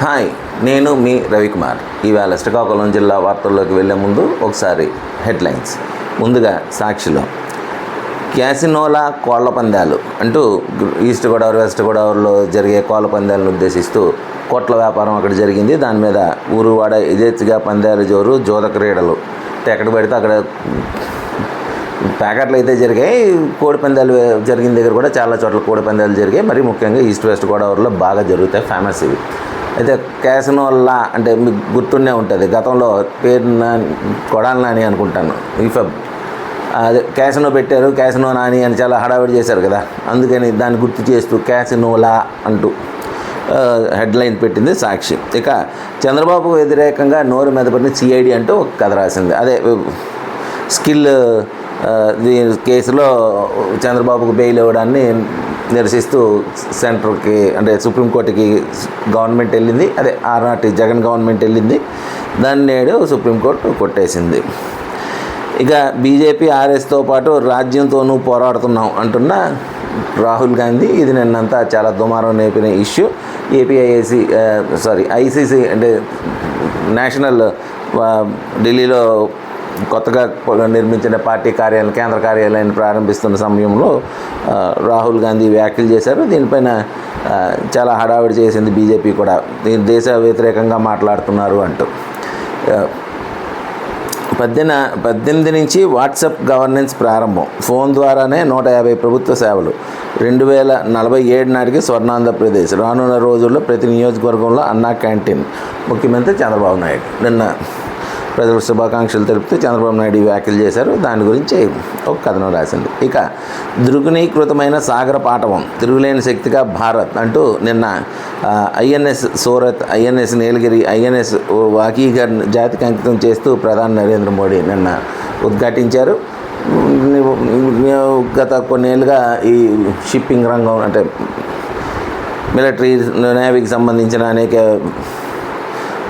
Hi నేను మీ రవికుమార్. ఈవేళ శ్రీకాకుళం జిల్లా వార్తల్లోకి వెళ్ళే ముందు ఒకసారి హెడ్లైన్స్. ముందుగా సాక్షిలో. క్యాసినోలా కోళ్ళ పందాలు అంటూ ఈస్ట్ గోదావరి వెస్ట్ గోదావరిలో జరిగే కోళ్ళ పందాలను ఉద్దేశిస్తూ కోట్ల వ్యాపారం అక్కడ జరిగింది. దాని మీద ఊరువాడ యథేచ్ఛగా పందాలు జోరు జోద క్రీడలు. అంటే ఎక్కడ పెడితే అక్కడ ప్యాకెట్లు అయితే జరిగాయి. కోడి పందాలు జరిగిన దగ్గర కూడా చాలా చోట్ల కోడి పందాలు జరిగాయి. మరి ముఖ్యంగా ఈస్ట్ వెస్ట్ గోదావరిలో బాగా జరుగుతాయి ఫేమస్ ఇవి. అయితే క్యాసినోల్లా అంటే మీకు గుర్తుండే ఉంటుంది. గతంలో పేరు నా కొడాలి నాని అనుకుంటాను. ఈఫబ్ అదే క్యాసినో పెట్టారు క్యాసినో నాని అని చాలా హడావిడి చేశారు కదా. అందుకని దాన్ని గుర్తు చేస్తూ క్యాసినోలా అంటూ హెడ్లైన్ పెట్టింది సాక్షి. ఇక చంద్రబాబు వ్యతిరేకంగా నోరు మీద పడిన సిఐడి అంటూ ఒక కథ రాసింది. అదే స్కిల్ కేసులో చంద్రబాబుకు బెయిల్ ఇవ్వడాన్ని నిరసిస్తూ సెంటర్కి అంటే సుప్రీంకోర్టుకి గవర్నమెంట్ వెళ్ళింది. అదే ఆర్ఆర్టీ జగన్ గవర్నమెంట్ వెళ్ళింది. దాన్ని నేడు సుప్రీంకోర్టు కొట్టేసింది. ఇక బీజేపీ ఆర్ఎస్తో పాటు రాజ్యంతోనూ పోరాడుతున్నాం అంటున్న రాహుల్ గాంధీ. ఇది నిన్నంతా చాలా దుమారం నేపిన ఇష్యూ. ఏపీఐఏసీ సారీ ఐసీసీ అంటే నేషనల్ ఢిల్లీలో కొత్తగా నిర్మించిన పార్టీ కార్యాలయం కేంద్ర కార్యాలయాన్ని ప్రారంభిస్తున్న సమయంలో రాహుల్ గాంధీ వ్యాఖ్యలు చేశారు. దీనిపైన చాలా హడావిడి చేసింది బీజేపీ కూడా. దీని దేశ వ్యతిరేకంగా మాట్లాడుతున్నారు అంటూ. పద్దెన పద్దెనిమిది నుంచి వాట్సాప్ గవర్నెన్స్ ప్రారంభం. ఫోన్ ద్వారానే నూట యాభై ప్రభుత్వ సేవలు. రెండు వేల నలభై ఏడు నాటికి స్వర్ణాంధ్రప్రదేశ్. రానున్న రోజుల్లో ప్రతి నియోజకవర్గంలో అన్నా క్యాంటీన్. ముఖ్యమంత్రి చంద్రబాబు నాయుడు. నిన్న ప్రజలకు శుభాకాంక్షలు తెలుపుతూ చంద్రబాబు నాయుడు వ్యాఖ్యలు చేశారు. దాని గురించి ఒక కథనం రాసింది. ఇక దృగునీకృతమైన సాగర పాఠవం తిరుగులేని శక్తిగా భారత్ అంటూ నిన్న INS Surat INS Nilgiri INS Vaghsheer జాతికి అంకితం చేస్తూ ప్రధాని నరేంద్ర మోడీ నిన్న ఉద్ఘాటించారు. గత కొన్నేళ్ళుగా ఈ షిప్పింగ్ రంగం అంటే మిలిటరీ నేవీకి సంబంధించిన అనేక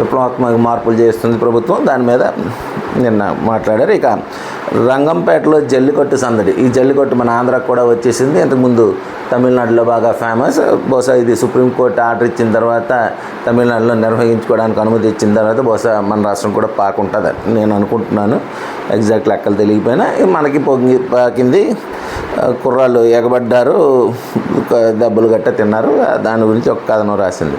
విప్లవాత్మక మార్పులు చేస్తుంది ప్రభుత్వం. దాని మీద నిన్న మాట్లాడారు. ఇక రంగంపేటలో జల్లికట్టు సందడి. ఈ జల్లికట్టు మన ఆంధ్రాకు కూడా వచ్చేసింది. ఇంతకుముందు తమిళనాడులో బాగా ఫేమస్. బహుశా ఇది సుప్రీంకోర్టు ఆర్డర్ ఇచ్చిన తర్వాత తమిళనాడులో నిర్వహించుకోవడానికి అనుమతి ఇచ్చిన తర్వాత బహుశా మన రాష్ట్రం కూడా పాకుంటుంది. నేను అనుకుంటున్నాను. ఎగ్జాక్ట్ లెక్కలు తెలియకపోయినా. మనకి పొంగి పాకింది. కుర్రాళ్ళు ఎగబడ్డారు. దెబ్బలు గట్ట తిన్నారు. దాని గురించి ఒక కథనం రాసింది.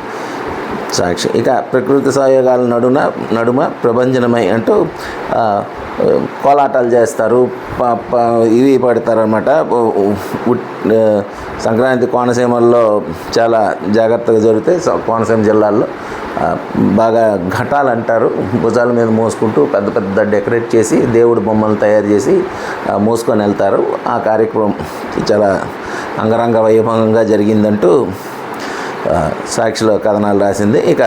సాక్షి. ఇక ప్రకృతి సహయోగాల నడున నడుమ ప్రభంజనమై అంటూ కోలాటాలు చేస్తారు. ప- ప- ఇవి పడతారనమాట సంక్రాంతి కోనసీమల్లో చాలా జాగ్రత్తగా జరుగుతాయి కోనసీమ జిల్లాల్లో బాగా ఘటాలు అంటారు. భుజాల మీద మోసుకుంటూ పెద్ద పెద్ద డెకరేట్ చేసి దేవుడి బొమ్మలు తయారు చేసి మోసుకొని వెళ్తారు. ఆ కార్యక్రమం చాలా అంగరంగ వైభవంగా జరిగిందంటూ సాక్షిలో కథనాలు రాసింది. ఇక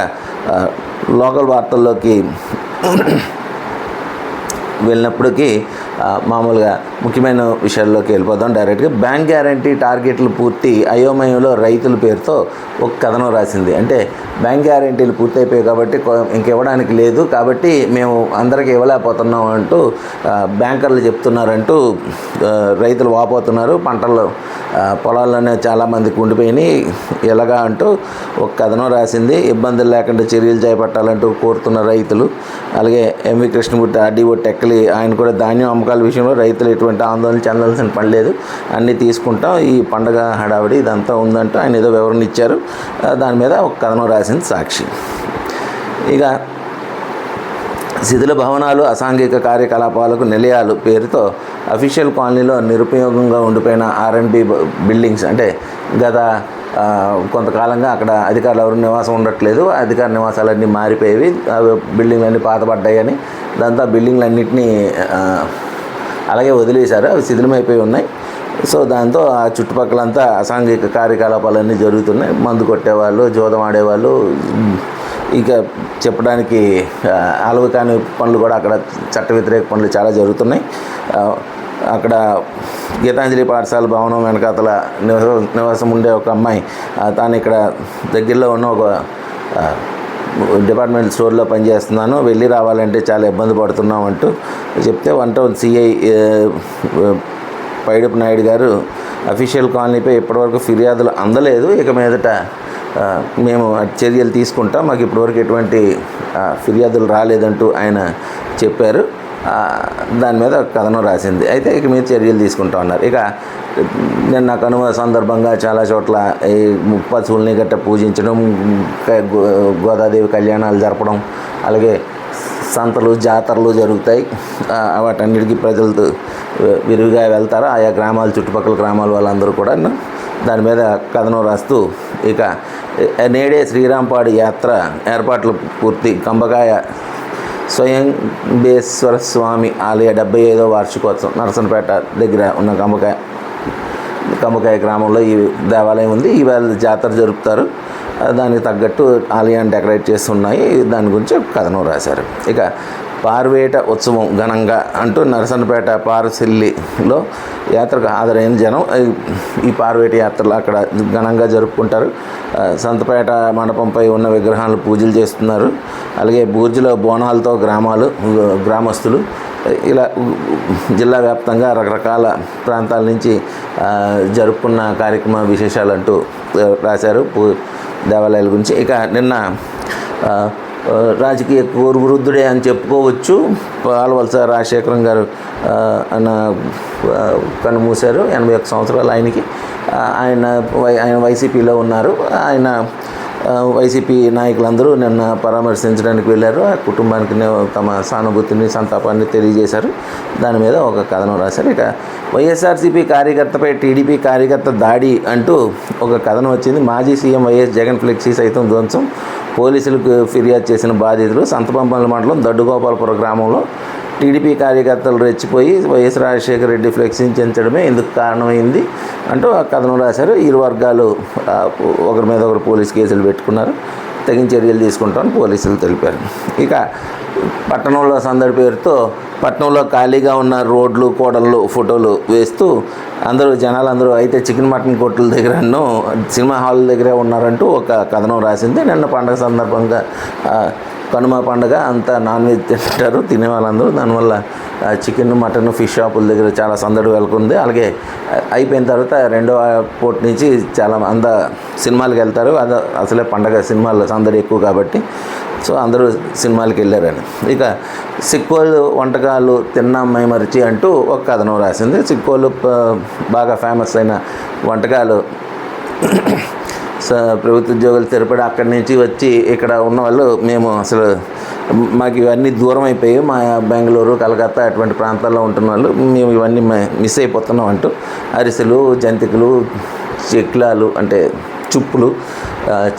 లోకల్ వార్తల్లోకి వెళ్ళినప్పటికీ మామూలుగా ముఖ్యమైన విషయాల్లోకి వెళ్ళిపోదాం. డైరెక్ట్గా బ్యాంక్ గ్యారంటీ టార్గెట్లు పూర్తి అయోమయంలో రైతుల పేరుతో ఒక కథనం రాసింది. అంటే బ్యాంక్ గ్యారంటీలు పూర్తయిపోయాయి కాబట్టి కొ- ఇంకివ్వడానికి లేదు. కాబట్టి మేము అందరికీ ఇవ్వలేకపోతున్నాం అంటూ బ్యాంకర్లు చెప్తున్నారంటూ రైతులు వాపోతున్నారు. పంటలు పొలాల్లోనే చాలామందికి ఉండిపోయినాయి. ఎలాగా అంటూ ఒక కథనం రాసింది. ఇబ్బందులు లేకుండా చర్యలు చేపట్టాలంటూ కోరుతున్న రైతులు. అలాగే ఎంవి కృష్ణమూర్తి ఆర్డీఓ టెక్కలి ఆయన కూడా ధాన్యం అమ్మకాల విషయంలో రైతులు ఎటువంటి ఆందోళన చెందాల్సిన పని లేదు. అన్నీ తీసుకుంటాం. ఈ పండగ హడావిడి ఇదంతా ఉందంటూ ఆయన ఏదో వివరణ ఇచ్చారు. దాని మీద ఒక కథనం రాసింది సాక్షి. ఇక శిథిల భవనాలు అసాంఘిక కార్యకలాపాలకు నిలయాలు పేరుతో అఫీషియల్ కాలనీలో నిరుపయోగంగా ఉండిపోయిన ఆర్ఎండ్బి బిల్డింగ్స్ అంటే గత కొంతకాలంగా అక్కడ అధికారులు ఎవరు నివాసం ఉండట్లేదు అధికార నివాసాలన్నీ మారిపోయేవి అవి బిల్డింగ్లన్నీ పాతపడ్డాయని దాంతో ఆ బిల్డింగ్లన్నింటినీ అలాగే వదిలేశారు అవి శిథిలమైపోయి ఉన్నాయి. సో దాంతో ఆ చుట్టుపక్కలంతా అసాంఘిక కార్యకలాపాలన్నీ జరుగుతున్నాయి. మందు కొట్టేవాళ్ళు జోదం ఆడేవాళ్ళు ఇంకా చెప్పడానికి ఆ, అలవి కాని పనులు కూడా అక్కడ చట్ట వ్యతిరేక పనులు చాలా జరుగుతున్నాయి. అక్కడ గీతాంజలి పాఠశాల భవనం వెనకాతల నివస నివాసం ఉండే ఒక అమ్మాయి. తాను ఇక్కడ దగ్గరలో ఉన్న ఒక డిపార్ట్మెంట్ స్టోర్లో పనిచేస్తున్నాను. వెళ్ళి రావాలంటే చాలా ఇబ్బంది పడుతున్నాం అంటూ చెప్తే one town CI Paidapu Naidu గారు అఫీషియల్ కాలనీపై ఇప్పటివరకు ఫిర్యాదులు అందలేదు. ఇక మీదట మేము చర్యలు తీసుకుంటాం. మాకు ఇప్పటివరకు ఎటువంటి ఫిర్యాదులు రాలేదంటూ ఆయన చెప్పారు. దాని మీద కథనం రాసింది. అయితే ఇక మీద చర్యలు తీసుకుంటా ఉన్నారు. ఇక నిన్న కనుమ సందర్భంగా చాలా చోట్ల ఈ పశువుల్ని గట్ట పూజించడం గోదాదేవి కళ్యాణాలు జరపడం అలాగే సంతలు జాతరలు జరుగుతాయి. వాటన్నిటికీ ప్రజలతో విరివిగా వెళ్తారు? ఆయా గ్రామాల చుట్టుపక్కల గ్రామాల వాళ్ళందరూ కూడా దాని మీద కథనం రాస్తూ ఇక నేడే శ్రీరాంపాడు యాత్ర ఏర్పాట్లు పూర్తి. కంబకాయ స్వయం బేశ్వర స్వామి ఆలయ డెబ్బై ఐదో వార్షికోత్సవం నరసనపేట దగ్గర ఉన్న కంబకాయ కంబకాయ గ్రామంలో ఈ దేవాలయం ఉంది. ఈవేళ జాతర జరుపుతారు. దానికి తగ్గట్టు ఆలయాన్ని డెకరేట్ చేస్తున్నాయి దాని గురించి కథనం రాశారు. ఇక పార్వేట ఉత్సవం ఘనంగా అంటూ నరసన్నపేట పారసిల్లిలో యాత్రకు హాజరైన జనం ఈ- పార్వేట యాత్రలు అక్కడ ఘనంగా జరుపుకుంటారు. సంతపేట మండపంపై ఉన్న విగ్రహాలు పూజలు చేస్తున్నారు. అలాగే బూర్జులో బోనాలతో గ్రామాలు గ్రామస్తులు. ఇలా జిల్లా వ్యాప్తంగా రకరకాల ప్రాంతాల నుంచి జరుపుకున్న కార్యక్రమ విశేషాలు అంటూ రాశారు. పూ- దేవాలయాల గురించి. ఇక నిన్న రాజకీయ వృద్ధుడే అని చెప్పుకోవచ్చు. పాలవలస రాజశేఖరం గారు ఆయన కన్నుమూశారు ఎనభై ఒక్క సంవత్సరాలు ఆయనకి. ఆయన వై ఆయన వైసీపీలో ఉన్నారు. ఆయన వైసీపీ నాయకులందరూ నిన్న పరామర్శించడానికి వెళ్ళారు. ఆ కుటుంబానికి తమ సానుభూతిని సంతాపాన్ని తెలియజేశారు. దాని మీద ఒక కథనం రాశారు. ఇక వైఎస్ఆర్సీపీ కార్యకర్తపై టీడీపీ కార్యకర్త దాడి అంటూ ఒక కథనం వచ్చింది. మాజీ సీఎం వైఎస్ జగన్ ఫ్లెక్సీ సైతం ధ్వంసం. పోలీసులకు ఫిర్యాదు చేసిన బాధితులు సంతపంపల్లి మండలం దడ్డుగోపాలపురం గ్రామంలో టీడీపీ కార్యకర్తలు రెచ్చిపోయి వైఎస్ రాజశేఖర రెడ్డి ఫ్లెక్సించడమే ఎందుకు ఇందుకు కారణమైంది అంటూ ఆ కథనం రాశారు. ఇరు వర్గాలు ఒకరి మీద ఒకరు పోలీస్ కేసులు పెట్టుకున్నారు. తగిన చర్యలు తీసుకుంటామని పోలీసులు తెలిపారు. ఇక పట్టణంలో సందడి పేరుతో పట్టణంలో ఖాళీగా ఉన్న రోడ్లు కోడళ్ళు ఫోటోలు వేస్తూ అందరూ జనాలు అందరూ అయితే చికెన్ మటన్ కొట్ల దగ్గరను సినిమా హాల్ దగ్గరే ఉన్నారంటూ ఒక కథనం రాసింది. నిన్న పండగ సందర్భంగా కనుమ పండుగ అంతా నాన్ వెజ్ తింటారు తినే వాళ్ళందరూ దానివల్ల చికెన్ మటన్ ఫిష్ షాపుల దగ్గర చాలా సందడి వెళ్తుంది అలాగే అయిపోయిన తర్వాత రెండో పూట నుంచి చాలా అంద సినిమాలకు వెళ్తారు. అది అసలే పండగ సినిమాల్లో సందడి ఎక్కువ కాబట్టి. సో అందరూ సినిమాలకు వెళ్ళారని. ఇక సిక్కోలు వంటకాలు తిన్నాం మైమరిచి అంటూ ఒక కథనం రాసింది. సిక్కోలు బాగా ఫేమస్ అయిన వంటకాలు ప్రభుత్వ ఉద్యోగులు తెరపడి అక్కడి నుంచి వచ్చి ఇక్కడ ఉన్న వాళ్ళు మేము అసలు మాకు ఇవన్నీ దూరం అయిపోయాయి మా బెంగళూరు కలకత్తా అటువంటి ప్రాంతాల్లో ఉంటున్న వాళ్ళు మేము ఇవన్నీ మిస్ అయిపోతున్నాం అంటూ అరిసెలు జంతికలు చెక్లాలు అంటే చుప్పులు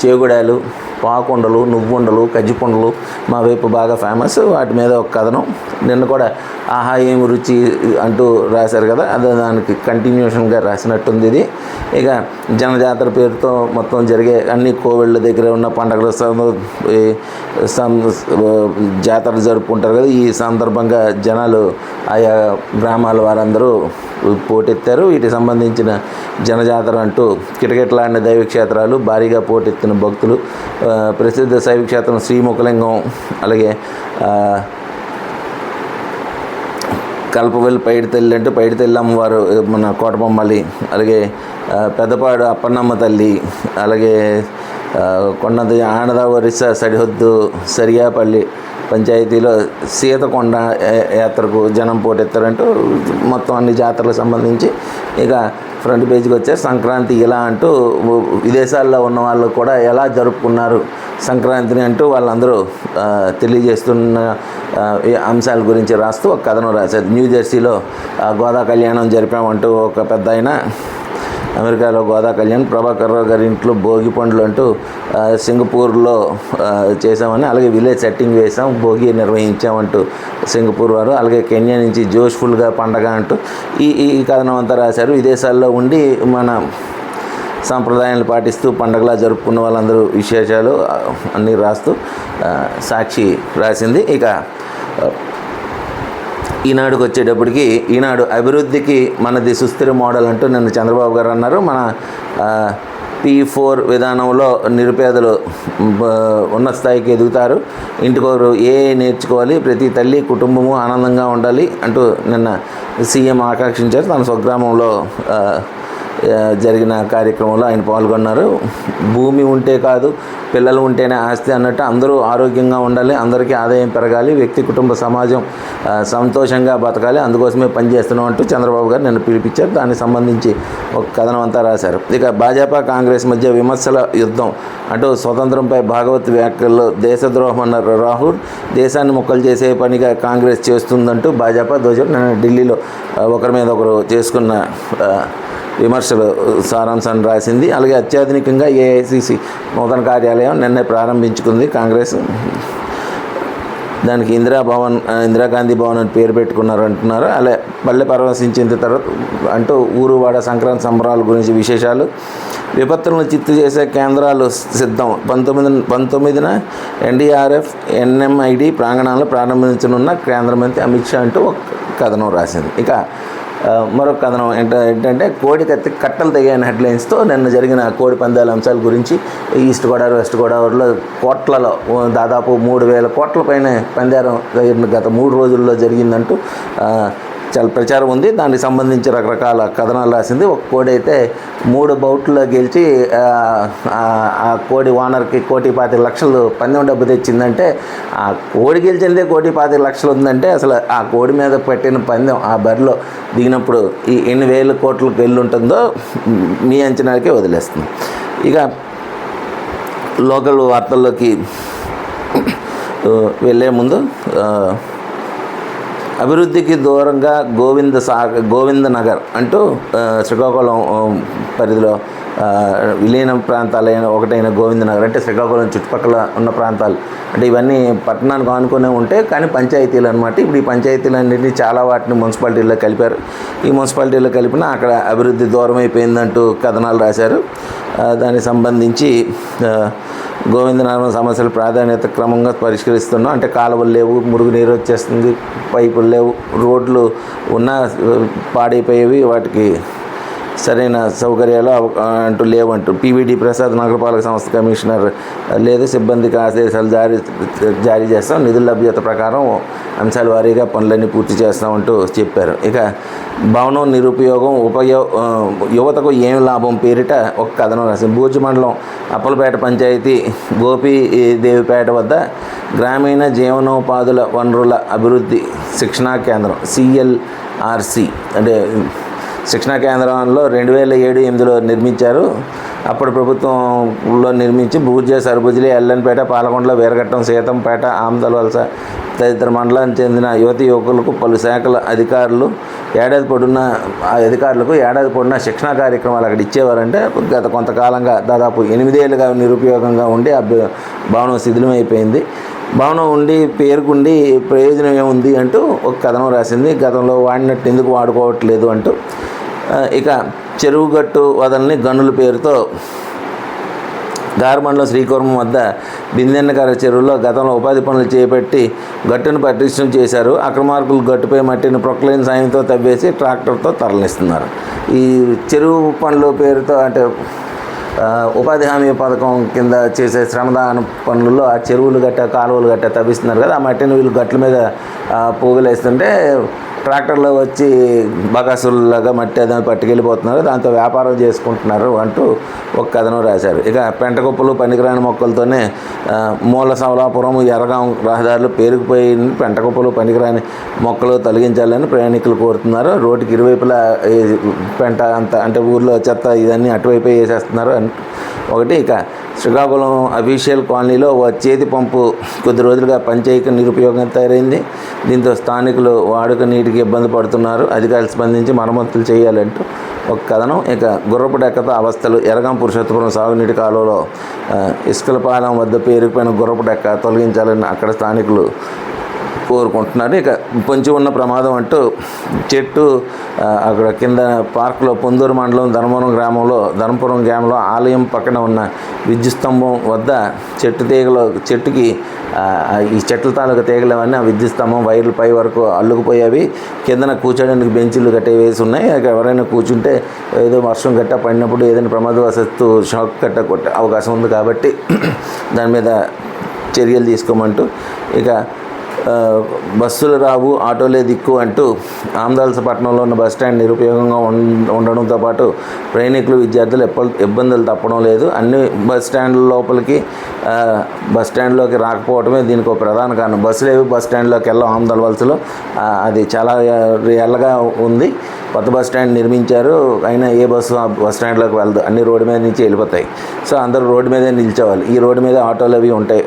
చేగుడాలు పాకుండలు నువ్వుండలు కజ్జిపుండలు మా వైపు బాగా ఫేమస్ వాటి మీద ఒక కథనం. నిన్న కూడా ఆహా ఏమి రుచి అంటూ రాశారు కదా అది దానికి కంటిన్యూషన్గా రాసినట్టుంది ఇది. ఇక జనజాతర పేరుతో మొత్తం జరిగే అన్ని కోవిళ్ళ దగ్గర ఉన్న పండగలు జాతరలు జరుపుకుంటారు కదా. ఈ సందర్భంగా జనాలు ఆయా గ్రామాల వారందరూ పోటెత్తారు. వీటికి సంబంధించిన జనజాతర అంటూ కిటకిటలాడిన దైవ క్షేత్రాలు భారీగా పోటెత్తిన భక్తులు ప్రసిద్ధ శైవ క్షేత్రం శ్రీముఖలింగం అలాగే కల్పవెల్లి పైడితల్లి అంటే పైడితల్లి అమ్మవారు మన కోటబొమ్మలి అలాగే పెద్దపాడు అప్పన్నమ్మ తల్లి అలాగే కొండంత ఆనదావరిస ఒరిస్సా సరిహద్దు సరియాపల్లి పంచాయతీలో సీతకొండ యాత్రకు జనం పోటెత్తారంటూ మొత్తం అన్ని జాతరలకు సంబంధించి ఇక ఫ్రంట్ పేజీకి వచ్చే సంక్రాంతి ఇలా అంటూ విదేశాల్లో ఉన్న వాళ్ళు కూడా ఎలా జరుపుకున్నారు సంక్రాంతిని అంటూ వాళ్ళందరూ తెలియజేస్తున్న అంశాల గురించి రాస్తూ ఒక కథను రాశారు. న్యూజెర్సీలో గోదా కళ్యాణం జరిపామంటూ ఒక పెద్ద ఆయన అమెరికాలో గోదా కళ్యాణ్ ప్రభాకర్ రావు గారి ఇంట్లో భోగి పండ్లు అంటూ సింగపూర్లో చేసామని అలాగే విలేజ్ సెట్టింగ్ వేసాం భోగి నిర్వహించామంటూ సింగపూర్ వారు అలాగే కెన్యా నుంచి జోష్ఫుల్గా పండగ అంటూ ఈ ఈ కథనం అంతా రాశారు. విదేశాల్లో ఉండి మన సాంప్రదాయాలు పాటిస్తూ పండగలా జరుపుకున్న వాళ్ళందరూ విశేషాలు అన్నీ రాస్తూ సాక్షి రాసింది. ఇక ఈనాడుకు వచ్చేటప్పటికి ఈనాడు అభివృద్ధికి మనది సుస్థిర మోడల్ అంటూ నిన్న చంద్రబాబు గారు అన్నారు. మన పీ ఫోర్ విధానంలో నిరుపేదలు ఉన్న స్థాయికి ఎదుగుతారు. ఇంటికొకరు ఏ నేర్చుకోవాలి ప్రతి తల్లి కుటుంబము ఆనందంగా ఉండాలి అంటూ నిన్న సీఎం ఆకాంక్షించారు. తన స్వగ్రామంలో జరిగిన కార్యక్రమంలో ఆయన పాల్గొన్నారు. భూమి ఉంటే కాదు పిల్లలు ఉంటేనే ఆస్తి అన్నట్టు అందరూ ఆరోగ్యంగా ఉండాలి అందరికీ ఆదాయం పెరగాలి వ్యక్తి కుటుంబ సమాజం సంతోషంగా బతకాలి అందుకోసమే పనిచేస్తున్నాం అంటూ చంద్రబాబు గారు నన్ను పిలిపించారు. దానికి సంబంధించి ఒక కథనం అంతా రాశారు. ఇక భాజపా కాంగ్రెస్ మధ్య విమర్శల యుద్ధం అంటూ స్వతంత్రంపై భాగవత్ వ్యాఖ్యల్లో దేశద్రోహం అన్నారు రాహుల్ దేశాన్ని మొక్కలు చేసే పనిగా కాంగ్రెస్ చేస్తుందంటూ భాజపా ధ్వజం నిన్న ఢిల్లీలో ఒకరి మీద ఒకరు చేసుకున్న విమర్శలు సారాంశాన్ని రాసింది. అలాగే అత్యాధునికంగా ఏఐసిసి నూతన కార్యాలయం నిన్నే ప్రారంభించుకుంది కాంగ్రెస్. దానికి ఇందిరా భవన్ ఇందిరాగాంధీ భవన్ అని పేరు పెట్టుకున్నారు అంటున్నారు. అలా పల్లె పరవశించిన తర్వాత అంటూ ఊరువాడ సంక్రాంతి సంబరాల గురించి విశేషాలు. విపత్తులను చిత్తు చేసే కేంద్రాలు సిద్ధం. పంతొమ్మిది పంతొమ్మిదిన ఎన్డీఆర్ఎఫ్ ఎన్ఎంఐడి ప్రాంగణంలో ప్రారంభించనున్న కేంద్ర మంత్రి అమిత్ షా అంటూ ఒక కథనం రాసింది. ఇక మరొక కథనం ఏంటంటే కోడి కత్తి కట్టలు తెగిన హెడ్లైన్స్తో నిన్న జరిగిన కోడి పందాల అంశాల గురించి ఈస్ట్ గోదావరి వెస్ట్ గోదావరిలో కోట్లలో దాదాపు మూడు వేల కోట్ల పైన పందారం గత మూడు రోజుల్లో జరిగిందంటూ చాలా ప్రచారం ఉంది. దానికి సంబంధించి రకరకాల కథనాలు రాసింది. ఒక కోడి అయితే మూడు బౌట్లో గెలిచి ఆ, కోడి ఓనర్కి కోటి పాతి లక్షలు పందెం డబ్బు తెచ్చిందంటే ఆ కోడి గెలిచిందే కోటి పాతి లక్షలు ఉందంటే అసలు ఆ కోడి మీద పెట్టిన పందెం ఆ బరిలో దిగినప్పుడు ఈ ఎన్ని వేల కోట్లకు వెళ్ళి ఉంటుందో మీ అంచనాకే వదిలేస్తుంది ఇక లోకల్ వార్తల్లోకి వెళ్ళే ముందు అభివృద్ధికి దూరంగా గోవింద సాగర్ గోవింద నగర్ అంటూ శ్రీకాకుళం పరిధిలో విలీన ప్రాంతాలైన ఒకటైన గోవిందనగర్ అంటే శ్రీకాకుళం చుట్టుపక్కల ఉన్న ప్రాంతాలు. అంటే ఇవన్నీ పట్టణానికి ఆనుకునే ఉంటే కానీ పంచాయతీలు అనమాట ఇప్పుడు ఈ పంచాయతీలన్నింటినీ చాలా వాటిని మున్సిపాలిటీలో కలిపారు. ఈ మున్సిపాలిటీలో కలిపిన అక్కడ అభివృద్ధి దూరం అయిపోయిందంటూ కథనాలు రాశారు. దానికి సంబంధించి గోవిందనగరం సమస్యలు సమస్యల ప్రాధాన్యత క్రమంగా పరిష్కరిస్తున్నాం. అంటే కాలువలు లేవు మురుగునీరు వచ్చేస్తుంది పైపులు లేవు రోడ్లు ఉన్నా పాడైపోయేవి వాటికి సరైన సౌకర్యాలు అంటూ లేవంటూ. పీవీడీ ప్రసాద్ నగరపాలక సంస్థ కమిషనర్ లేదు సిబ్బందికి ఆదేశాలు జారీ జారీ చేస్తాం. నిధుల లభ్యత ప్రకారం అంశాల వారీగా పనులన్నీ పూర్తి చేస్తామంటూ చెప్పారు. ఇక భవనం నిరుపయోగం ఉపయో యువతకు ఏం లాభం పేరిట ఒక కథనం రాసింది బూర్జు మండలం అప్పలపేట పంచాయతీ గోపి దేవిపేట వద్ద గ్రామీణ జీవనోపాధుల వనరుల అభివృద్ధి శిక్షణా కేంద్రం సిఎల్ఆర్సి అంటే శిక్షణా కేంద్రంలో రెండు వేల ఏడు ఎనిమిదిలో నిర్మించారు. అప్పుడు ప్రభుత్వంలో నిర్మించి భూజ సరుబుజిలి ఎల్లన్పేట పాలకొండల వీరఘట్టం సీతంపేట ఆమదల తదితర మండలానికి చెందిన యువతి యువకులకు పలు శాఖల అధికారులు ఏడాది పొడున్న అధికారులకు ఏడాది పొడిన శిక్షణా కార్యక్రమాలు అక్కడ ఇచ్చేవారంటే గత కొంతకాలంగా దాదాపు ఎనిమిదేళ్ళుగా నిరుపయోగంగా ఉండి ఆ భవనం శిథిలమైపోయింది. భవనం ఉండి పేరుకుండి ప్రయోజనం ఏముంది అంటూ ఒక కథనం రాసింది. గతంలో వాడినట్టు ఎందుకు వాడుకోవట్లేదు అంటూ ఇక చెరువుగట్టు వదలని గనుల పేరుతో గారమండలం శ్రీకుర్మం వద్ద బిందెన్నకర చెరువులో గతంలో ఉపాధి పనులు చేపట్టి గట్టును పటిష్టం చేశారు. అక్రమార్కులు గట్టుపై మట్టిని ప్రొక్లైన్ సాయంతో తవ్వేసి ట్రాక్టర్తో తరలిస్తున్నారు. ఈ చెరువు పనుల పేరుతో అంటే ఉపాధి హామీ పథకం కింద చేసే శ్రమదాన పనులలో ఆ చెరువులు గట్ట కాలువలు గట్ట తవ్విస్తున్నారు కదా ఆ మట్టిని వీళ్ళు గట్ల మీద పోగులేస్తుంటే ట్రాక్టర్లో వచ్చి బకాసుల్లాగా మట్టి అదని పట్టుకెళ్ళిపోతున్నారు దాంతో వ్యాపారం చేసుకుంటున్నారు అంటూ ఒక కథనం రాశారు. ఇక పెంటకుప్పలు పనికిరాని మొక్కలతోనే మూల సవలాపురం ఎర్రగాం రహదారులు పేరుకుపోయి పెంటకుప్పలు పనికిరాని మొక్కలు తొలగించాలని ప్రయాణికులు కోరుతున్నారు. రోడ్డుకి ఇరువైపులా పెంట అంత అంటే ఊర్లో చెత్త ఇవన్నీ అటువైపు వేసేస్తున్నారు. ఒకటి ఇక శ్రీకాకుళం అఫీషియల్ కాలనీలో ఓ చేతి పంపు కొద్ది రోజులుగా పనిచేయక నిరుపయోగం తయారైంది. దీంతో స్థానికులు వాడుక నీటికి ఇబ్బంది పడుతున్నారు. అధికారులు స్పందించి మరమ్మతులు చేయాలంటూ ఒక కథనం. ఇక గుర్రపు డెక్కతో అవస్థలు. ఎరగం పురుషోత్తపురం సాగునీటి కాలువలో ఇసుకలపాలెం వద్ద పేరుకుపోయిన గుర్రపు డెక్క తొలగించాలని అక్కడ స్థానికులు కోరుకుంటున్నారు. ఇక పొంచి ఉన్న ప్రమాదం అంటూ చెట్టు అక్కడ కింద పార్కులో పొందూరు మండలం ధర్మవరం గ్రామంలో ధర్మపురం గ్రామంలో ఆలయం పక్కన ఉన్న విద్యుత్ స్తంభం వద్ద చెట్టు తీగలు చెట్టుకి ఈ చెట్ల తాలూకా తీగలు అవన్నీ ఆ విద్యుత్ స్తంభం వైర్లు పై వరకు అల్లుకుపోయేవి. కిందన కూర్చోడానికి బెంచీలు గట్టే వేసి ఉన్నాయి. ఇక ఎవరైనా కూర్చుంటే ఏదో వర్షం గట్ట పడినప్పుడు ఏదైనా ప్రమాదవశత్తు షాక్ గట్ట కొట్టే అవకాశం ఉంది కాబట్టి దాని మీద చర్యలు తీసుకోమంటూ ఇక బస్సులు రావు ఆటోలే దిక్కు అంటూ ఆమదాలసపట్నంలో ఉన్న బస్ స్టాండ్ నిరుపయోగంగా ఉం- ఉండడంతో పాటు ప్రయాణికులు విద్యార్థులు ఎప్ప ఇబ్బందులు తప్పడం లేదు. అన్ని బస్ స్టాండ్ లోపలికి బస్ స్టాండ్లోకి రాకపోవడమే దీనికి ఒక ప్రధాన కారణం. బస్సులు ఏవి? బస్ స్టాండ్లోకి వెళ్ళాం ఆంధ్రాల వలసలో. అది చాలా ఎల్లగా ఉంది. కొత్త బస్ స్టాండ్ నిర్మించారు. అయినా ఏ బస్సు ఆ బస్ స్టాండ్లోకి వెళ్దు అన్ని రోడ్డు మీద నుంచి వెళ్ళిపోతాయి. సో అందరూ రోడ్డు మీదే నిల్చోవాలి. ఈ రోడ్డు మీద ఆటోలు అవి ఉంటాయి.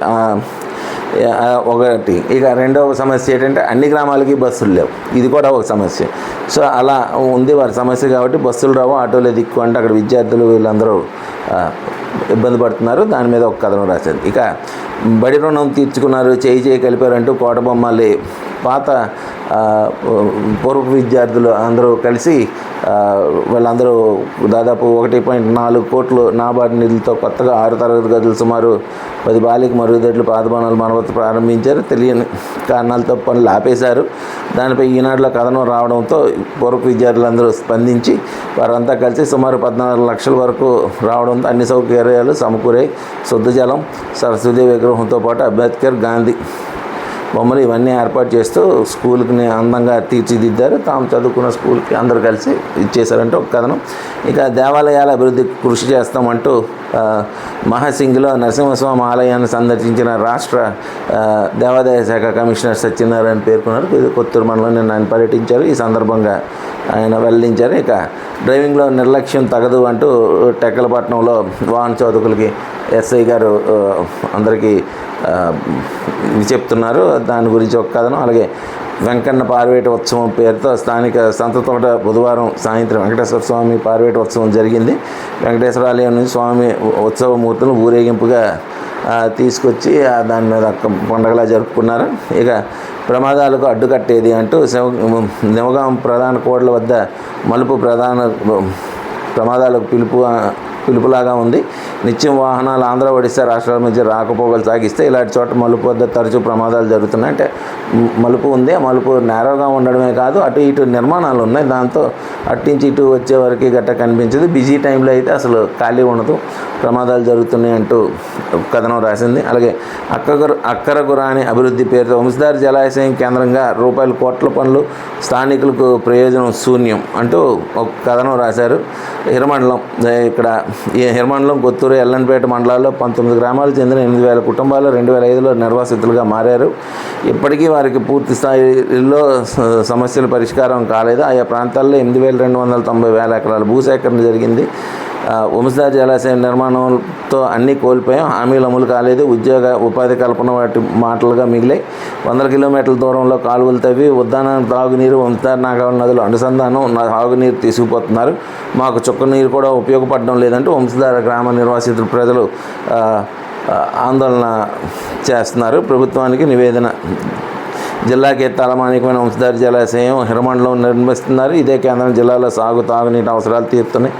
ఒకటి. ఇక రెండవ సమస్య ఏంటంటే అన్ని గ్రామాలకి బస్సులు లేవు. ఇది కూడా ఒక సమస్య. సో అలా ఉంది వారి సమస్య కాబట్టి బస్సులు రావు ఆటోలే దిక్కు అంటే అక్కడ విద్యార్థులు వీళ్ళందరూ ఇబ్బంది పడుతున్నారు. దాని మీద ఒక కథనం రాశారు. ఇక బడి రుణం తీర్చుకున్నారు చేయి చేయి కలిపారంటూ కోటబొమ్మలి పాత పూర్వ విద్యార్థులు అందరూ కలిసి వాళ్ళందరూ దాదాపు ఒకటి పాయింట్ నాలుగు కోట్లు నాబార్డు నిధులతో కొత్తగా ఆరు తరగతి గదులు సుమారు పది బాలిక మరుగుదొడ్లు పాతభవనాలు మరమ్మతు ప్రారంభించారు. తెలియని కారణాలతో పనులు ఆపేశారు. దానిపై ఈనాడులో కథనం రావడంతో పూర్వ విద్యార్థులందరూ స్పందించి వారంతా కలిసి సుమారు పద్నాలుగు లక్షల వరకు రావడంతో అన్ని సౌకర్యాలు సమకూరాయి. శుద్ధ జలం సరస్వతి విగ్రహంతో పాటు అంబేద్కర్ గాంధీ బొమ్మలు ఇవన్నీ ఏర్పాటు చేస్తూ స్కూల్కి అందంగా తీర్చిదిద్దారు. తాము చదువుకున్న స్కూల్కి అందరూ కలిసి ఇచ్చేశారంటే ఒక కథనం. ఇక దేవాలయాల అభివృద్ధికి కృషి చేస్తామంటూ మహాసింగ్లో నరసింహస్వామి ఆలయాన్ని సందర్శించిన రాష్ట్ర దేవాదాయ శాఖ కమిషనర్ సత్యనారాయణ పేర్కొన్నారు. ఇది కొత్తూరు మండలం నిన్న ఆయన పర్యటించారు. ఈ సందర్భంగా ఆయన వెల్లడించారు. ఇక డ్రైవింగ్లో నిర్లక్ష్యం తగదు అంటూ టెక్కలపట్నంలో వాహన చోదకులకి ఎస్ఐ గారు అందరికీ చెప్తున్నారు. దాని గురించి ఒక కథనం. అలాగే వెంకన్న పార్వేట ఉత్సవం పేరుతో స్థానిక సంత తోట బుధవారం సాయంత్రం వెంకటేశ్వర స్వామి పార్వేట ఉత్సవం జరిగింది. వెంకటేశ్వర ఆలయం నుంచి స్వామి ఉత్సవ మూర్తులను ఊరేగింపుగా తీసుకొచ్చి దాని మీద పండగలా జరుపుకున్నారు. ఇక ప్రమాదాలకు అడ్డుకట్టేది అంటూ శివ నిమగాం ప్రధాన కోడల వద్ద మలుపు ప్రధాన ప్రమాదాలకు పిలుపు పిలుపులాగా ఉంది. నిత్యం వాహనాలు ఆంధ్ర ఒడిశా రాష్ట్రాల మధ్య రాకపోకలు సాగిస్తే ఇలాంటి చోట మలుపు వద్ద తరచూ ప్రమాదాలు జరుగుతున్నాయి. అంటే మలుపు ఉంది. ఆ మలుపు నేరోగా ఉండడమే కాదు అటు ఇటు నిర్మాణాలు ఉన్నాయి. దాంతో అటు ఇటు వచ్చే వరకు గట్ట కనిపించదు. బిజీ టైంలో అయితే అసలు ఖాళీ ఉండదు. ప్రమాదాలు జరుగుతున్నాయి అంటూ కథనం రాసింది. అలాగే అక్కగుర అక్కరగురాని అభివృద్ధి పేరుతో వంశధార జలాశయం కేంద్రంగా రూపాయలు కోట్ల పనులు స్థానికులకు ప్రయోజనం శూన్యం అంటూ ఒక కథనం రాశారు. హిరమండలం ఇక్కడ ఈ హిరమండలం కొత్తూరు ఎల్లంపేట మండలాల్లో పంతొమ్మిది గ్రామాలు చెందిన ఎనిమిది వేల కుటుంబాలు రెండు వేల ఐదులో నిర్వాసితులుగా మారారు. ఇప్పటికీ వారికి పూర్తి స్థాయిలో సమస్యలు సమస్యల పరిష్కారం కాలేదు? ఆయా ప్రాంతాల్లో ఎనిమిది వేల రెండు వందల తొంభై వేల ఎకరాల భూసేకరణ జరిగింది. వంశధార జలాశయం నిర్మాణంతో అన్నీ కోల్పోయాం. హామీలు అమలు కాలేదు. ఉద్యోగ ఉపాధి కల్పన వాటి మాటలుగా మిగిలాయి. వందల కిలోమీటర్ల దూరంలో కాలువలు తవ్వి ఉద్దానం తాగునీరు వంశధార నాగావళి నదులు అనుసంధానం తాగునీరు తీసుకుపోతున్నారు. మాకు చుక్క నీరు కూడా ఉపయోగపడడం లేదంటూ వంశధార గ్రామ నిర్వాసితులు ప్రజలు ఆందోళన చేస్తున్నారు. ప్రభుత్వానికి నివేదన జిల్లాకి తలమానికమైన వంశధార జలాశయం హిరమండలం నిర్మిస్తున్నారు. ఇదే కేంద్రం జిల్లాలో సాగు తాగునీటి అవసరాలు తీరుతున్నాయి.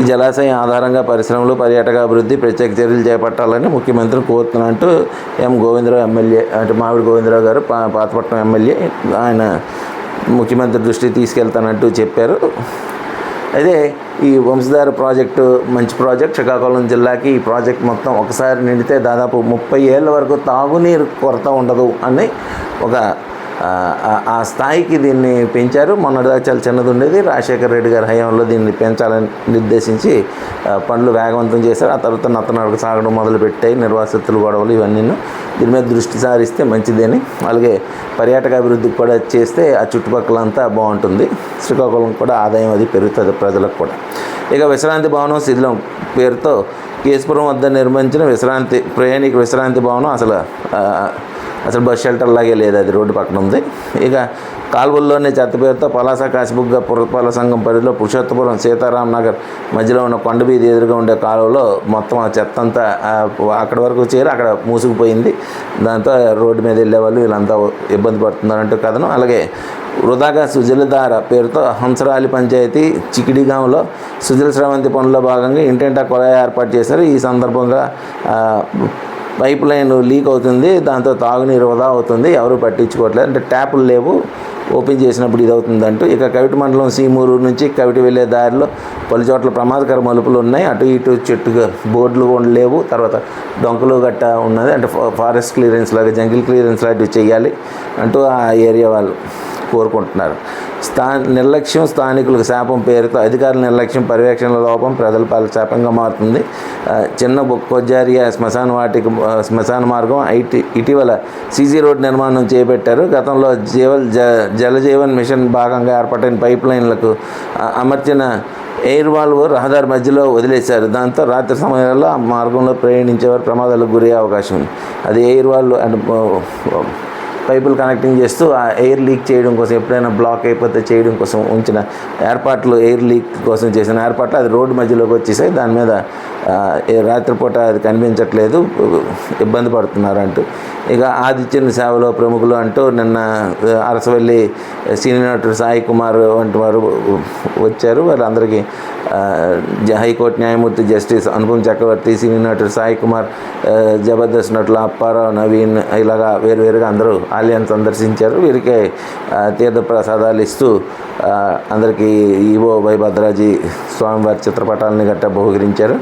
ఈ జలాశయం ఆధారంగా పరిశ్రమలు పర్యాటక అభివృద్ధి ప్రత్యేక చర్యలు చేపట్టాలని ముఖ్యమంత్రి కోరుతున్నట్టు ఎం. గోవిందరావు ఎమ్మెల్యే అంటే మామిడి గోవిందరావు గారు పాతపట్నం ఎమ్మెల్యే ఆయన ముఖ్యమంత్రి దృష్టికి తీసుకెళ్తానంటూ చెప్పారు. అయితే ఈ వంశధార ప్రాజెక్టు మంచి ప్రాజెక్ట్. శ్రీకాకుళం జిల్లాకి ఈ ప్రాజెక్ట్ మొత్తం ఒకసారి నిండితే దాదాపు ముప్పై ఏళ్ళ వరకు తాగునీరు కొరత ఉండదు అని ఒక ఆ, స్థాయికి దీన్ని పెంచారు. మొన్నటిదాకా చాలా చిన్నది ఉండేది. రాజశేఖర రెడ్డి గారి హయాంలో దీన్ని పెంచాలని నిర్దేశించి పనులు వేగవంతం చేశారు. ఆ తర్వాత నత్తనడక సాగడం మొదలుపెట్టాయి. నిర్వాసితులు గొడవలు ఇవన్నీ దీని మీద దృష్టి సారిస్తే మంచిదని. అలాగే పర్యాటక అభివృద్ధికి కూడా చేస్తే ఆ చుట్టుపక్కలంతా బాగుంటుంది. శ్రీకాకుళం కూడా ఆదాయం అది పెరుగుతుంది ప్రజలకు కూడా. ఇక విశ్రాంతి భవనం శిథిలం పేరుతో కేసుపురం వద్ద నిర్మించిన విశ్రాంతి ప్రయాణిక విశ్రాంతి భవనం అసలు అసలు బస్ షెల్టర్ లాగే లేదు అది రోడ్డు పక్కన ఉంది. ఇక కాలువల్లోనే చెత్త పేరుతో పలాస కాశిబుగ్గ పురపాల సంఘం పరిధిలో పురుషోత్తపురం సీతారాం నగర్ మధ్యలో ఉన్న కొండ వీధి ఎదురుగా ఉండే కాలువలో మొత్తం ఆ చెత్త అంతా అక్కడ వరకు చేరి అక్కడ మూసుకుపోయింది. దాంతో రోడ్డు మీద వెళ్ళే వాళ్ళు వీళ్ళంతా ఇబ్బంది పడుతున్నారంటూ కథనం. అలాగే వృధాగా సుజలధార పేరుతో హంసరాలి పంచాయతీ చికిడిగాంలో సుజల స్రవంతి పనుల్లో భాగంగా ఇంటింటా కొలాయి ఏర్పాటు చేశారు. ఈ సందర్భంగా పైప్ లైన్ లీక్ అవుతుంది దాంతో తాగునీరు వృధా అవుతుంది ఎవరు పట్టించుకోవట్లేదు. అంటే ట్యాపులు లేవు ఓపెన్ చేసినప్పుడు ఇది అవుతుందంటూ ఇక కవిటి మండలం సీమూరు నుంచి కవిటి వెళ్ళే దారిలో పలు చోట్ల ప్రమాదకర మలుపులు ఉన్నాయి. అటు ఇటు చెట్టు బోర్డులు కూడా లేవు. తర్వాత డొంకలు గట్ట ఉన్నది. అంటే ఫారెస్ట్ క్లియరెన్స్ లాగా జంగిల్ క్లియరెన్స్ లాంటివి చేయాలి అంటూ ఆ ఏరియా వాళ్ళు. కోరుకుంటున్నారు. స్థా నిర్లక్ష్యం స్థానికులకు శాపం పేరుతో అధికారుల నిర్లక్ష్యం పర్యవేక్షణ లోపం ప్రజల పాల శాపంగా మారుతుంది. చిన్న కొజ్జారియా శ్మశాన వాటికి శ్మశాన మార్గం ఐటి ఇటీవల సీసీ రోడ్ నిర్మాణం చేపట్టారు. గతంలో జీవల్ జ జలజీవన్ మిషన్ భాగంగా ఏర్పాటైన పైప్ లైన్లకు అమర్చిన ఎయిర్ వాల్వ్ రహదారి మధ్యలో వదిలేశారు. దాంతో రాత్రి సమయాల్లో ఆ మార్గంలో ప్రయాణించేవారు ప్రమాదాలకు గురయ్యే అవకాశం ఉంది. అది ఎయిర్ వాల్వ్ అండ్ పైపులు కనెక్టింగ్ చేస్తూ ఆ ఎయిర్ లీక్ చేయడం కోసం ఎప్పుడైనా బ్లాక్ అయిపోతే చేయడం కోసం ఉంచిన ఏర్పాట్లు ఎయిర్ లీక్ కోసం చేసిన ఏర్పాట్లు అది రోడ్డు మధ్యలోకి వచ్చేసాయి. దాని మీద రాత్రిపూట అది కనిపించట్లేదు ఇబ్బంది పడుతున్నారు అంటూ ఇక ఆదిత్యుని సేవలో ప్రముఖులు అంటూ నిన్న అరసవల్లి సీనియర్ నటుడు సాయి కుమార్ వంటి వారు వచ్చారు. వాళ్ళందరికీ హైకోర్టు న్యాయమూర్తి జస్టిస్ అనుపమ్ చక్రవర్తి సీనియర్ నటుడు సాయి కుమార్ జబర్దస్త్ నటులు అప్పారావు నవీన్ ఇలాగా వేరువేరుగా అందరూ ఆలయాన్ని సందర్శించారు. వీరికే తీర్థప్రసాదాలు ఇస్తూ అందరికీ ఈవో భద్రాజీ స్వామివారి చిత్రపటాలని గట్టా బహుకరించారు.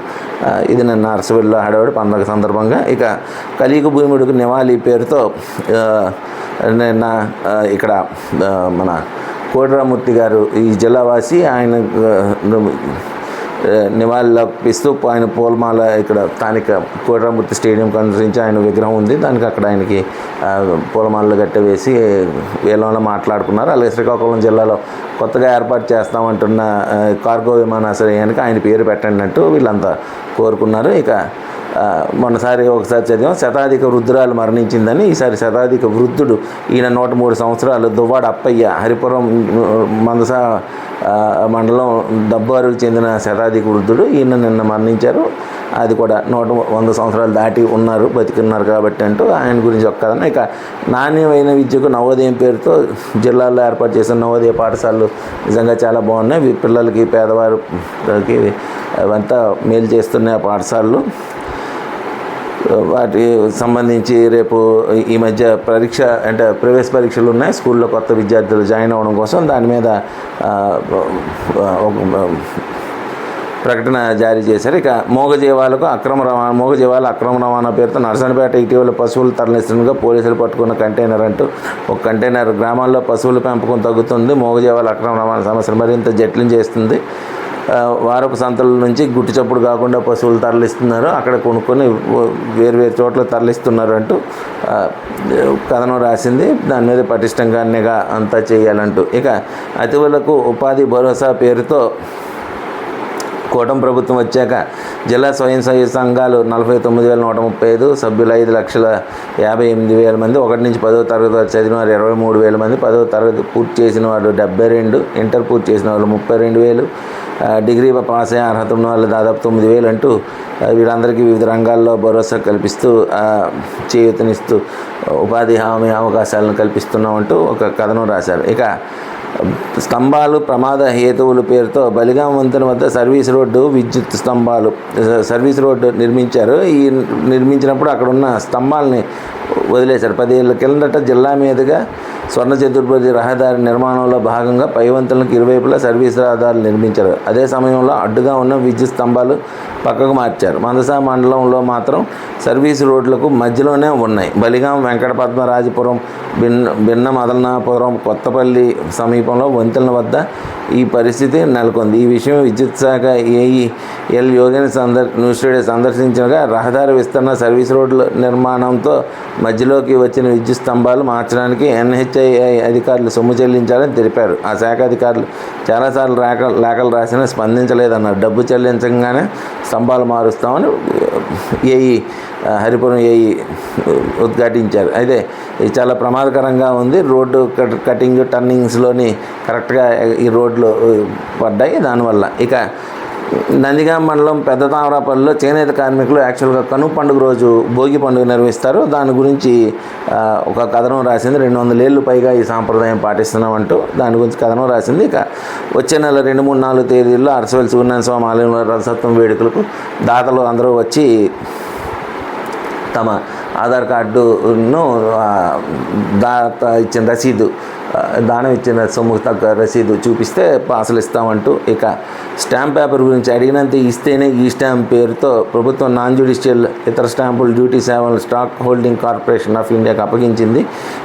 ఇది నిన్న అరసవెల్లిలో హడావిడి పండగ సందర్భంగా ఇక కలియుగ భూముడికి నివాళి పేరుతో నిన్న ఇక్కడ మన కోటరామూర్తి గారు ఈ జిల్లావాసి ఆయన నివాళులు అర్పిస్తూ ఆయన పూలమాల ఇక్కడ స్థానిక కోటరామూర్తి స్టేడియం అనుసరించి ఆయన విగ్రహం ఉంది. దానికి అక్కడ ఆయనకి పూలమాలలు గట్ట వేసి వేలంలో మాట్లాడుకున్నారు. అలాగే శ్రీకాకుళం జిల్లాలో కొత్తగా ఏర్పాటు చేస్తామంటున్న కార్గో విమానాశ్రయానికి ఆయన పేరు పెట్టండి అంటూ వీళ్ళంతా కోరుకున్నారు. ఇక మొన్నసారి ఒకసారి చదివాం శతాధిక వృద్ధురాలు మరణించిందని ఈసారి శతాధిక వృద్ధుడు ఈయన నూట మూడు సంవత్సరాలు దువ్వాడ అప్పయ్య హరిపురం మందస మండలం దబ్బారుకు చెందిన శతాధిక వృద్ధుడు ఈయన నిన్న మరణించారు. అది కూడా నూట వంద సంవత్సరాలు దాటి ఉన్నారు బతికున్నారు కాబట్టి అంటూ ఆయన గురించి ఒక్కదన్న ఇక నాణ్యమైన విద్యకు నవోదయం పేరుతో జిల్లాల్లో ఏర్పాటు చేసిన నవోదయ పాఠశాలలు నిజంగా చాలా బాగున్నాయి. పిల్లలకి పేదవారికి అవంతా మేలు చేస్తున్నాయి ఆ పాఠశాలలు. వాటి సంబంధించి రేపు ఈ మధ్య పరీక్ష అంటే ప్రవేశ పరీక్షలు ఉన్నాయి. స్కూల్లో కొత్త విద్యార్థులు జాయిన్ అవ్వడం కోసం దాని మీద ప్రకటన జారీ చేశారు. ఇక మోగజీవాలకు అక్రమ రవాణా మూగజీవాల అక్రమ రవాణా పేరుతో నర్సనపేట ఇటీవల పశువులు తరలిస్తుండగా పోలీసులు పట్టుకున్న కంటైనర్ అంటూ ఒక కంటైనర్ గ్రామాల్లో పశువుల పెంపకం తగ్గుతుంది. మోగజీవాల అక్రమ రవాణా సమస్యలు మరింత జట్లం చేస్తుంది. వారపు సంతల నుంచి గుట్టు చప్పుడు కాకుండా పశువులు తరలిస్తున్నారు. అక్కడ కొనుక్కొని వేరు వేరు చోట్ల తరలిస్తున్నారు అంటూ కథనం రాసింది. దాని మీద పటిష్టంగా నిఘా అంతా చేయాలంటూ. ఇక అతివలకు ఉపాధి భరోసా పేరుతో కూటమి ప్రభుత్వం వచ్చాక జిల్లా స్వయం సహాయ సంఘాలు నలభై తొమ్మిది వేల నూట ముప్పై ఐదు సభ్యులు ఐదు లక్షల యాభై ఎనిమిది వేల మంది ఒకటి నుంచి పదో తరగతి చదివిన వారు ఇరవై మూడు వేల మంది పదో తరగతి పూర్తి చేసిన వారు డెబ్బై రెండు ఇంటర్ పూర్తి చేసిన వాళ్ళు ముప్పై రెండు వేలు డిగ్రీ పాస్ అయ్యే అర్హత ఉన్న వాళ్ళు దాదాపు తొమ్మిది వేలు అంటూ వీళ్ళందరికీ వీరందరికీ వివిధ రంగాల్లో భరోసా కల్పిస్తూ చేయూతనిస్తూ ఉపాధి హామీ అవకాశాలను కల్పిస్తున్నామంటూ ఒక కథను రాశారు. ఇక స్తంభాలు ప్రమాద హేతువుల పేరుతో బలిగాం వంతెన వద్ద సర్వీస్ రోడ్డు విద్యుత్ స్తంభాలు సర్వీస్ రోడ్డు నిర్మించారు. ఈ నిర్మించినప్పుడు అక్కడ ఉన్న స్తంభాలని వదిలేశారు. పదేళ్ళ కిందట జిల్లా మీదుగా స్వర్ణ చతుర్భుజి రహదారి నిర్మాణంలో భాగంగా పైవంతులకు ఇరువైపులా సర్వీస్ రహదారులు నిర్మించారు. అదే సమయంలో అడ్డుగా ఉన్న విద్యుత్ స్తంభాలు పక్కకు మార్చారు. మందసా మండలంలో మాత్రం సర్వీస్ రోడ్లకు మధ్యలోనే ఉన్నాయి. బలిగాం వెంకటపద్మరాజపురం భిన్న భిన్న మదనాపురం కొత్తపల్లి సమీపంలో వంతెన వద్ద ఈ పరిస్థితి నెలకొంది. ఈ విషయం విద్యుత్ శాఖ ఏఈ ఎల్ యోగిని సందర్ న్యూస్ టుడే సందర్శించగా రహదారి విస్తరణ సర్వీస్ రోడ్ల నిర్మాణంతో మధ్యలోకి వచ్చిన విద్యుత్ స్తంభాలు మార్చడానికి ఎన్హెచ్ ఎన్హెచ్ఐఐ అధికారులు సొమ్ము చెల్లించాలని తెలిపారు. ఆ శాఖ అధికారులు చాలాసార్లు లేఖ లేఖలు రాసినా స్పందించలేదన్నారు. డబ్బు చెల్లించగానే స్తంభాలు మారుస్తామని ఏఈ హరిపురం ఏఈ ఉద్ఘాటించారు. అయితే ఇది చాలా ప్రమాదకరంగా ఉంది. రోడ్డు కట్ కటింగ్ టర్నింగ్స్లోని కరెక్ట్గా ఈ రోడ్లు పడ్డాయి. దానివల్ల ఇక నందిగాం మండలం పెద్ద తామరాపల్లిలో చేనేత కార్మికులు యాక్చువల్గా కను పండుగ రోజు భోగి పండుగ నిర్వహిస్తారు. దాని గురించి ఒక కథనం రాసింది. రెండు వందల ఏళ్ళు పైగా ఈ సాంప్రదాయం పాటిస్తున్నామంటూ దాని గురించి కథనం రాసింది. ఇక వచ్చే నెల రెండు మూడు నాలుగు తేదీల్లో అరసవెల్లి సూర్యనారాయణ స్వామి ఆలయంలో రథసత్వం వేడుకలకు దాతలు అందరూ వచ్చి తమ ఆధార్ కార్డును దాత ఇచ్చిన రసీదు దానం ఇచ్చిన సొమ్ము తగ్గ రసీదు చూపిస్తే పాసులు ఇస్తామంటూ ఇక స్టాంప్ పేపర్ గురించి అడిగినంత ఇస్తేనే ఈ స్టాంప్ పేరుతో ప్రభుత్వం నాన్ జ్యుడిషియల్ ఇతర స్టాంపులు డ్యూటీ సేవలు స్టాక్ హోల్డింగ్ కార్పొరేషన్ ఆఫ్ ఇండియాకి అప్పగించింది.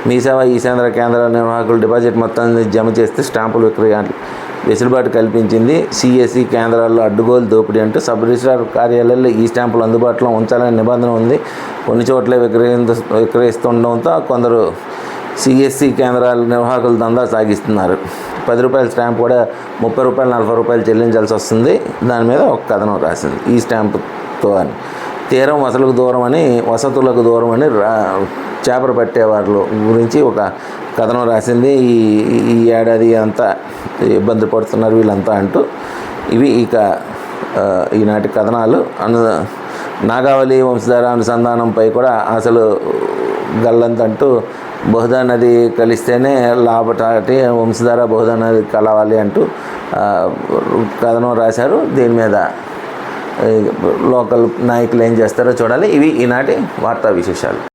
మీ సేవ ఈ కేంద్ర కేంద్రాల నిర్వాహకులు డిపాజిట్ మొత్తాన్ని జమ చేస్తే స్టాంపులు విక్రయాలు వెసులుబాటు కల్పించింది. సిఎస్సి కేంద్రాల్లో అడ్డుగోలు దోపిడీ అంటూ సబ్ రిజిస్ట్రార్ కార్యాలయాల్లో ఈ స్టాంపులు అందుబాటులో ఉంచాలనే నిబంధన ఉంది. కొన్ని చోట్ల విక్రయించ విక్రయిస్తుండడంతో కొందరు సిఎస్సి కేంద్రాల నిర్వాహకులు దందా సాగిస్తున్నారు. పది రూపాయల స్టాంప్ కూడా ముప్పై రూపాయలు నలభై రూపాయలు చెల్లించాల్సి వస్తుంది. దాని మీద ఒక కథనం రాసింది. ఈ స్టాంపుతో అని. తీరం వసలకు దూరం అని వసతులకు దూరం అని రా చేపలు పట్టేవాళ్ళు గురించి ఒక కథనం రాసింది. ఈ ఈ ఏడాది అంతా ఇబ్బంది పడుతున్నారు వీళ్ళంతా అంటూ ఇవి ఇక ఈనాటి కథనాలు. అను నాగావళి వంశధార అనుసంధానంపై కూడా అసలు గల్లంతంటూ బహుదా నది కలిస్తేనే లాభటాటి వంశధార బహుదా నది కలవాలి అంటూ కథనం రాశారు. దీని మీద లోకల్ నాయకులు ఏం చేస్తారో చూడాలి. ఇవి ఈనాటి వార్తా విశేషాలు.